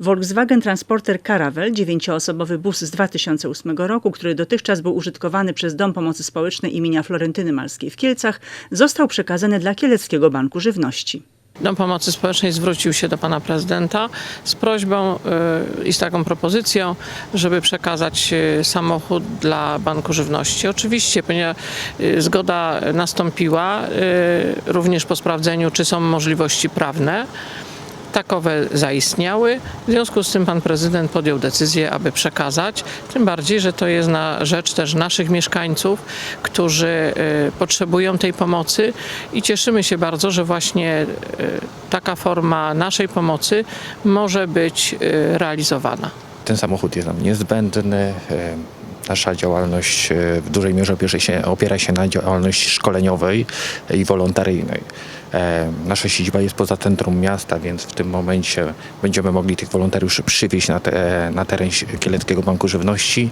Volkswagen Transporter Caravelle, dziewięcioosobowy bus z 2008 roku, który dotychczas był użytkowany przez Dom Pomocy Społecznej imienia Florentyny Malskiej w Kielcach, został przekazany dla Kieleckiego Banku Żywności. Dom Pomocy Społecznej zwrócił się do pana prezydenta z prośbą y, i z taką propozycją, żeby przekazać y, samochód dla Banku Żywności. Oczywiście, ponieważ y, zgoda nastąpiła również po sprawdzeniu, czy są możliwości prawne. Takowe zaistniały. W związku z tym pan prezydent podjął decyzję, aby przekazać. Tym bardziej, że to jest na rzecz też naszych mieszkańców, którzy y, potrzebują tej pomocy i cieszymy się bardzo, że właśnie y, taka forma naszej pomocy może być y, realizowana. Ten samochód jest nam niezbędny. E, Nasza działalność e, w dużej mierze opiera się, opiera się na działalności szkoleniowej i wolontaryjnej. E, Nasza siedziba jest poza centrum miasta, więc w tym momencie będziemy mogli tych wolontariuszy przywieźć na, te, na teren Kieleckiego Banku Żywności.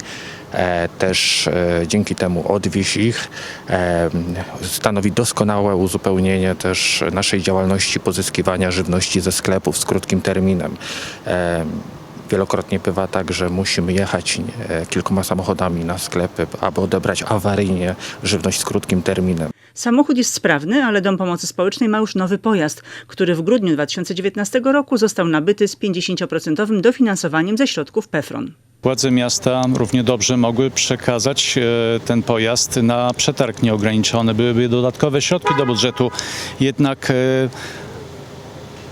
E, Też e, dzięki temu odwieźć ich. E, Stanowi doskonałe uzupełnienie też naszej działalności pozyskiwania żywności ze sklepów z krótkim terminem. Wielokrotnie bywa tak, że musimy jechać e, kilkoma samochodami na sklepy, aby odebrać awaryjnie żywność z krótkim terminem. Samochód jest sprawny, ale Dom Pomocy Społecznej ma już nowy pojazd, który w grudniu 2019 roku został nabyty z 50% dofinansowaniem ze środków PEFRON. Władze miasta równie dobrze mogły przekazać e, ten pojazd na przetarg nieograniczony. Byłyby dodatkowe środki do budżetu. Jednak e,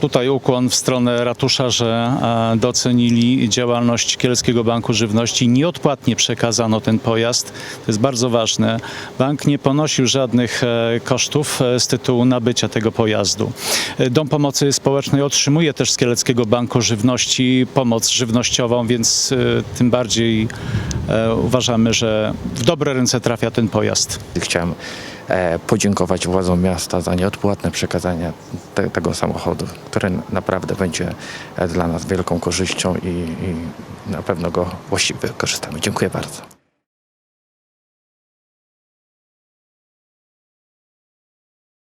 tutaj ukłon w stronę ratusza, że e, docenili działalność Kielskiego Banku Żywności. Nieodpłatnie przekazano ten pojazd. To jest bardzo ważne. Bank nie ponosił żadnych e, kosztów e, z tytułu nabycia tego pojazdu. Dom Pomocy Społecznej otrzymuje też z Kieleckiego Banku Żywności pomoc żywnościową, więc tym bardziej uważamy, że w dobre ręce trafia ten pojazd. Chciałem podziękować władzom miasta za nieodpłatne przekazanie te, tego samochodu, który naprawdę będzie e, dla nas wielką korzyścią i, i na pewno go właściwie wykorzystamy. Dziękuję bardzo.